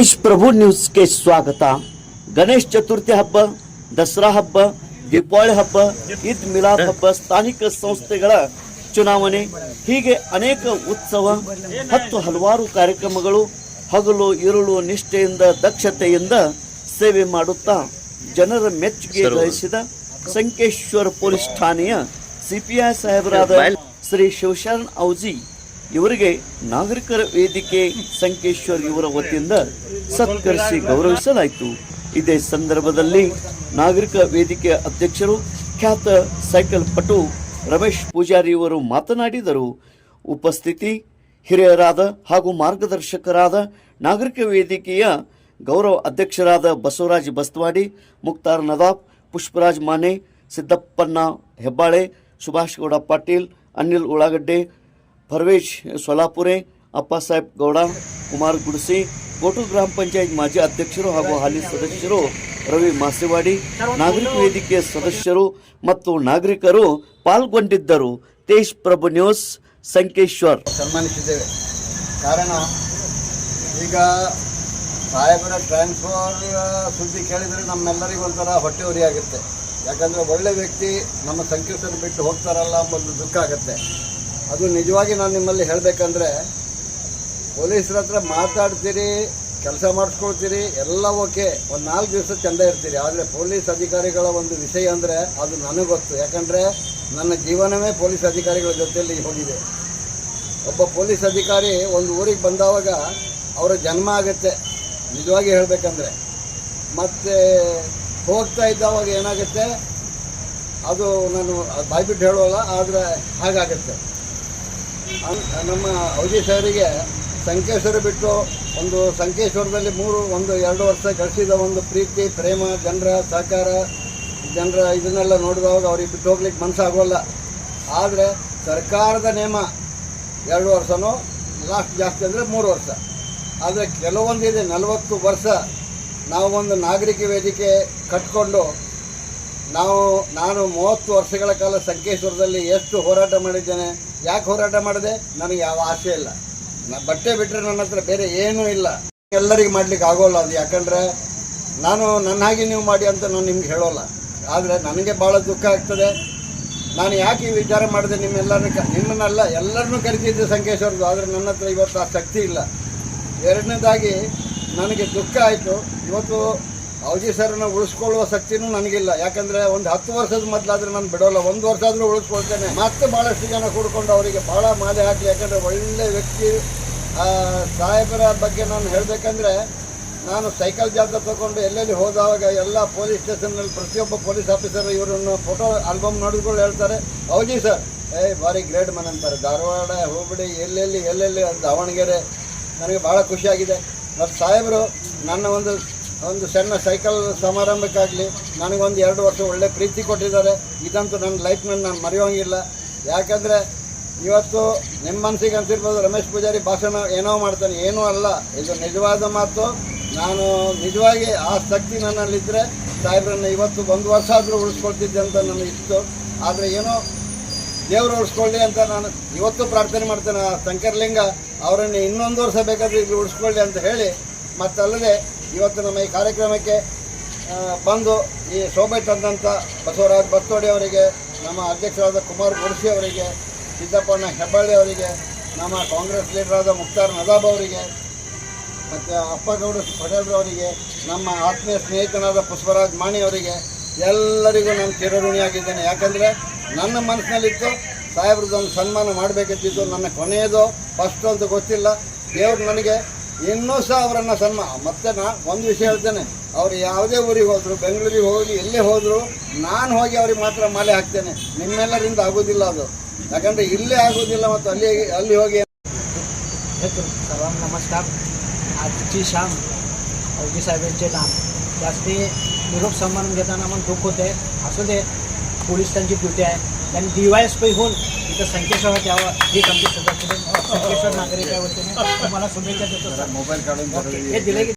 ತೇಜ್ ಪ್ರಭು ನ್ಯೂಸ್ಗೆ ಸ್ವಾಗತ. ಗಣೇಶ್ ಚತುರ್ಥಿ ಹಬ್ಬ ದಸರಾ ಹಬ್ಬ ದೀಪಾವಳಿ ಹಬ್ಬ ಈದ್ ಮಿಲಾದ್ ಹಬ್ಬ ಸ್ಥಾನಿಕ ಸಂಸ್ಥೆಗಳ ಚುನಾವಣೆ ಹೀಗೆ ಅನೇಕ ಉತ್ಸವ ಹತ್ತು ಹಲವಾರು ಕಾರ್ಯಕ್ರಮಗಳು ಹಗಲು ಇರುಳು ನಿಷ್ಠೆಯಿಂದ ದಕ್ಷತೆಯಿಂದ ಸೇವೆ ಮಾಡುತ್ತಾ ಜನರ ಮೆಚ್ಚುಗೆ ಗಳಿಸಿದ ಸಂಕೇಶ್ವರ ಪೊಲೀಸ್ ಠಾಣೆಯ ಸಿಪಿಐ ಸಾಹೇಬರಾದ ಶ್ರೀ ಶಿವಶರಣ್ ಔಜಿ ಇವರಿಗೆ ನಾಗರಿಕರ ವೇದಿಕೆ ಸಂಕೇಶ್ವರ್ ಇವರ ವತಿಯಿಂದ ಸತ್ಕರಿಸಿ ಗೌರವಿಸಲಾಯಿತು. ಇದೇ ಸಂದರ್ಭದಲ್ಲಿ ನಾಗರಿಕ ವೇದಿಕೆ ಅಧ್ಯಕ್ಷರು ಖ್ಯಾತ ಸೈಕಲ್ ಪಟು ರಮೇಶ್ ಪೂಜಾರಿ ಇವರು ಮಾತನಾಡಿದರು. ಉಪಸ್ಥಿತಿ ಹಿರಿಯರಾದ ಹಾಗೂ ಮಾರ್ಗದರ್ಶಕರಾದ ನಾಗರಿಕ ವೇದಿಕೆಯ ಗೌರವ ಅಧ್ಯಕ್ಷರಾದ ಬಸವರಾಜ್ ಬಸ್ತವಾಡಿ ಮುಕ್ತಾರ್ ನದಾಬ್ ಪುಷ್ಪರಾಜ್ ಮಾನೆ, ಸಿದ್ದಪ್ಪಣ್ಣ ಹೆಬ್ಬಾಳೆ, ಸುಭಾಷ್ ಗೌಡ ಪಾಟೀಲ್, ಅನಿಲ್ ಉಳ್ಳಾಗಡ್ಡೆ ಪರ್ವೇಶ್ ಸೊಲಾಪುರೆ ಅಪ್ಪಸಾಹೇಬ್ ಗೌಡ, ಕುಮಾರ್ ಗುಡ್ಸಿ ಕೋಟು ಗ್ರಾಮ ಪಂಚಾಯತ್ ಮಾಜಿ ಅಧ್ಯಕ್ಷರು ಹಾಗೂ ಹಾಲಿ ಸದಸ್ಯರು ರವಿ ಮಾಸೇವಾಡಿ, ನಾಗರಿಕ ವೇದಿಕೆಯ ಸದಸ್ಯರು ಮತ್ತು ನಾಗರಿಕರು ಪಾಲ್ಗೊಂಡಿದ್ದರು. ತೇಜ್ ಪ್ರಭು ನ್ಯೂಸ್, ಸಂಕೇಶ್ವರ್. ಸನ್ಮಾನಿಸಿದ್ದೇವೆ. ಕಾರಣ, ಈಗ ಸಾಹೇಬರ ಟ್ರಾನ್ಸ್ಫರ್ ಸುದ್ದಿ ಕೇಳಿದರೆ ನಮ್ಮೆಲ್ಲರಿಗೂ ಒಂಥರ ಹೊಟ್ಟೆ ಉರಿಯಾಗುತ್ತೆ. ಯಾಕಂದರೆ ಒಳ್ಳೆ ವ್ಯಕ್ತಿ ನಮ್ಮ ಸಂಕೇಶ್ವರ ಬಿಟ್ಟು ಹೋಗ್ತಾರಲ್ಲ ಅಂಬೊಂದು ದುಃಖ ಆಗುತ್ತೆ. ಅದು ನಿಜವಾಗಿ ನಾನು ನಿಮ್ಮಲ್ಲಿ ಹೇಳಬೇಕಂದ್ರೆ, ಪೊಲೀಸರ ಹತ್ರ ಮಾತಾಡ್ತೀರಿ, ಕೆಲಸ ಮಾಡಿಸ್ಕೊಳ್ತೀರಿ, ಎಲ್ಲ ಓಕೆ. ಒಂದು ನಾಲ್ಕು ದಿವಸ ಚೆಂದ ಇರ್ತೀರಿ. ಆದರೆ ಪೊಲೀಸ್ ಅಧಿಕಾರಿಗಳ ಒಂದು ವಿಷಯ ಅಂದರೆ ಅದು ನನಗೆ ಗೊತ್ತು. ಯಾಕಂದರೆ ನನ್ನ ಜೀವನವೇ ಪೊಲೀಸ್ ಅಧಿಕಾರಿಗಳ ಜೊತೆಯಲ್ಲಿ ಹೋಗಿದೆ. ಒಬ್ಬ ಪೊಲೀಸ್ ಅಧಿಕಾರಿ ಒಂದು ಊರಿಗೆ ಬಂದವಾಗ ಅವರ ಜನ್ಮ ಆಗುತ್ತೆ. ನಿಜವಾಗಿ ಹೇಳಬೇಕಂದ್ರೆ. ಮತ್ತು ಹೋಗ್ತಾ ಇದ್ದಾವಾಗ ಏನಾಗುತ್ತೆ? ಅದು ನಾನು ಬಾಯ್ಬಿಟ್ಟು ಹೇಳೋಲ್ಲ, ಆದರೆ ಹಾಗಾಗತ್ತೆ. ನಮ್ಮ ಅವಧಿ ಸಾರಿಗೆ ಸಂಕೇಶ್ವರ ಬಿಟ್ಟು ಒಂದು ಸಂಕೇಶ್ವರದಲ್ಲಿ ಮೂರು, ಒಂದು ಎರಡು ವರ್ಷ ಗಳಿಸಿದ ಒಂದು ಪ್ರೀತಿ, ಪ್ರೇಮ, ಜನರ ಸಹಕಾರ, ಜನರ ಇದನ್ನೆಲ್ಲ ನೋಡಿದವಾಗ ಅವ್ರಿಗೆ ಬಿಟ್ಟು ಹೋಗ್ಲಿಕ್ಕೆ ಮನಸ್ಸಾಗೋಲ್ಲ. ಆದರೆ ಸರ್ಕಾರದ ನೇಮ ಎರಡು ವರ್ಷನೋ, ಲಾಸ್ಟ್ ಜಾಸ್ತಿ ಅಂದರೆ ಮೂರು ವರ್ಷ. ಆದರೆ ಕೆಲವೊಂದಿದೆ ನಲವತ್ತು ವರ್ಷ ನಾವು ಒಂದು ನಾಗರಿಕ ವೇದಿಕೆ ಕಟ್ಕೊಂಡು ನಾವು, ನಾನು ಮೂವತ್ತು ವರ್ಷಗಳ ಕಾಲ ಸಂಕೇಶ್ವರದಲ್ಲಿ ಎಷ್ಟು ಹೋರಾಟ ಮಾಡಿದ್ದೇನೆ, ಯಾಕೆ ಹೋರಾಟ ಮಾಡಿದೆ, ನನಗೆ ಯಾವ ಆಸೆ ಇಲ್ಲ. ಬಟ್ಟೆ ಬಿಟ್ಟರೆ ನನ್ನ ಹತ್ರ ಬೇರೆ ಏನೂ ಇಲ್ಲ. ಎಲ್ಲರಿಗೆ ಮಾಡ್ಲಿಕ್ಕೆ ಆಗೋಲ್ಲ ಅದು, ಯಾಕಂದರೆ ನಾನು ನನ್ನ ಹಾಗೆ ನೀವು ಮಾಡಿ ಅಂತ ನಾನು ನಿಮ್ಗೆ ಹೇಳೋಲ್ಲ. ಆದರೆ ನನಗೆ ಭಾಳ ದುಃಖ ಆಗ್ತದೆ. ನಾನು ಯಾಕೆ ಈ ವಿಚಾರ ಮಾಡಿದೆ, ನಿಮ್ಮೆಲ್ಲರನ್ನ ಕ, ನಿಮ್ಮನ್ನೆಲ್ಲ, ಎಲ್ಲರನ್ನೂ ಕರಿತಿದ್ದೆ ಸಂಕೇಶ್ವರದ್ದು, ಆದರೆ ನನ್ನ ಹತ್ರ ಇವತ್ತು ಆ ಶಕ್ತಿ ಇಲ್ಲ. ಎರಡನೇದಾಗಿ, ನನಗೆ ದುಃಖ ಆಯಿತು. ಇವತ್ತು ಔಜಿ ಸರ್ನ ಉಳಿಸ್ಕೊಳ್ಳುವ ಶಕ್ತಿನೂ ನನಗಿಲ್ಲ. ಯಾಕಂದ್ರೆ ಒಂದು ಹತ್ತು ವರ್ಷದ ಮೊದಲಾದ್ರೆ ನಾನು ಬಿಡೋಲ್ಲ. ಒಂದು ವರ್ಷ ಆದರೂ ಉಳಿಸ್ಕೊಳ್ತೇನೆ. ಮತ್ತೆ ಭಾಳಷ್ಟು ಜನ ಕೂಡ್ಕೊಂಡು ಅವರಿಗೆ ಭಾಳ ಮಾಲೆ ಹಾಕಿ ಯಾಕಂದರೆ ಒಳ್ಳೆ ವ್ಯಕ್ತಿ ಸಾಹೇಬರ ಬಗ್ಗೆ ನಾನು ಹೇಳಬೇಕಂದ್ರೆ, ನಾನು ಸೈಕಲ್ ಜಾಬ್ದ ತಗೊಂಡು ಎಲ್ಲೆಲ್ಲಿ ಹೋದಾಗ ಎಲ್ಲ ಪೊಲೀಸ್ ಸ್ಟೇಷನ್ನಲ್ಲಿ ಪ್ರತಿಯೊಬ್ಬ ಪೊಲೀಸ್ ಆಫೀಸರ್ ಇವರನ್ನು ಫೋಟೋ, ಆಲ್ಬಮ್ ನೋಡಿದ್ಕೊಂಡು ಹೇಳ್ತಾರೆ ಹೌದಿ ಸರ್. ಏ, ಭಾರಿ ಗ್ರೇಟ್ ಮನ್ ಅಂತಾರೆ ಧಾರವಾಡ ಹೋಬಳಿ ಎಲ್ಲೆಲ್ಲಿ ಎಲ್ಲೆಲ್ಲಿ? ದಾವಣಗೆರೆ. ನನಗೆ ಭಾಳ ಖುಷಿಯಾಗಿದೆ. ಮತ್ತು ಸಾಹೇಬರು, ನನ್ನ ಒಂದು ಒಂದು ಸಣ್ಣ ಸೈಕಲ್ ಸಮಾರಂಭಕ್ಕಾಗಲಿ ನನಗೊಂದು ಎರಡು ವರ್ಷ ಒಳ್ಳೆ ಪ್ರೀತಿ ಕೊಟ್ಟಿದ್ದಾರೆ. ಇದಂತೂ ನನ್ನ ಲೈಫ್ನಲ್ಲಿ ನಾನು ಮರೆಯೋಂಗಿಲ್ಲ. ಯಾಕಂದರೆ ಇವತ್ತು ನಿಮ್ಮ ಮನಸ್ಸಿಗೆ ಅಂತಿರ್ಬೋದು ರಮೇಶ್ ಪೂಜಾರಿ ಭಾಷಣ ಏನೋ ಮಾಡ್ತಾನೆ. ಏನೂ ಅಲ್ಲ. ಇದು ನಿಜವಾದ ಮಾತು. ನಾನು ನಿಜವಾಗಿ ಆ ಶಕ್ತಿ ನನ್ನಲ್ಲಿದ್ದರೆ ಸಾಹೇಬ್ರನ್ನ ಇವತ್ತು ಒಂದು ವರ್ಷ ಆದರೂ ಉಳಿಸ್ಕೊಳ್ತಿದ್ದೆ ಅಂತ ನನಗೆ ಇತ್ತು. ಆದರೆ ಏನೋ ದೇವರು ಉಳಿಸ್ಕೊಳ್ಳಿ ಅಂತ ನಾನು ಇವತ್ತು ಪ್ರಾರ್ಥನೆ ಮಾಡ್ತೇನೆ. ಆ ಶಂಕರಲಿಂಗ ಅವರನ್ನು ಇನ್ನೊಂದು ವರ್ಷ ಬೇಕಾದರೆ ಇಲ್ಲಿ ಉಳಿಸ್ಕೊಳ್ಳಿ ಅಂತ ಹೇಳಿ ಮತ್ತಲ್ಲದೆ ಇವತ್ತು ನಮ್ಮ ಈ ಕಾರ್ಯಕ್ರಮಕ್ಕೆ ಬಂದು ಈ ಶೋಭೆ ತಂದಂಥ ಬಸವರಾಜ್ ಬತ್ತೋಡಿ ಅವರಿಗೆ, ನಮ್ಮ ಅಧ್ಯಕ್ಷರಾದ ಕುಮಾರ್ ಗುಡ್ಸಿ ಅವರಿಗೆ, ಸಿದ್ದಪ್ಪಣ್ಣ ಹೆಬ್ಬಳ್ಳಿ ಅವರಿಗೆ, ನಮ್ಮ ಕಾಂಗ್ರೆಸ್ ಲೀಡರಾದ ಮುಕ್ತಾರ್ ನದಾಬ್ ಅವರಿಗೆ, ಮತ್ತು ಅಪ್ಪಗೌಡ ಪಟೇಲ್ರವರಿಗೆ ನಮ್ಮ ಆತ್ಮೀಯ ಸ್ನೇಹಿತನಾದ ಪುಷ್ಪರಾಜ್ ಮಾಣಿ ಅವರಿಗೆ, ಎಲ್ಲರಿಗೂ ನಾನು ಚಿರಋಣಿಯಾಗಿದ್ದೇನೆ. ಯಾಕಂದರೆ ನನ್ನ ಮನಸ್ಸಿನಲ್ಲಿತ್ತು, ಸಾಹೇಬ್ರದ್ದೊಂದು ಸನ್ಮಾನ ಮಾಡಬೇಕಿದ್ದು ನನ್ನ ಕೊನೆಯದು ಫಸ್ಟ್ ಅಂತ ಗೊತ್ತಿಲ್ಲ. ದೇವರು ನನಗೆ ಇನ್ನೂ ಸಹ ಅವರನ್ನು ಸನ್ಮಾನ ಮತ್ತೆ ನಾ ಒಂದು ವಿಷಯ ಹೇಳ್ತೇನೆ ಅವ್ರು ಯಾವುದೇ ಊರಿಗೆ ಹೋದರು ಬೆಂಗಳೂರಿಗೆ ಹೋಗಿ ಎಲ್ಲೇ ಹೋದರು ನಾನು ಹೋಗಿ ಅವ್ರಿಗೆ ಮಾತ್ರ ಮಾಲೆ ಹಾಕ್ತೇನೆ ನಿಮ್ಮೆಲ್ಲರಿಂದ ಆಗೋದಿಲ್ಲ ಅದು ಯಾಕಂದರೆ ಇಲ್ಲೇ ಆಗೋದಿಲ್ಲ ಮತ್ತು ಅಲ್ಲಿ ಅಲ್ಲಿ ಹೋಗಿ हेतू सर्वांना नमस्कार आजची शाम अवघी साहेबांचे नाम त्यासाठी निरोप सन्मान घेताना मला दुःख होते असू दे पोलीस त्यांची ड्युटी आहे त्यांनी डी वाय एस पी होऊन इथं संकेश्वर यावं ही सदस्य संकेश्वर नागरिक आहे वतीने तुम्हाला शुभेच्छा देतो सर. मोबाईल काढून. हे दिले की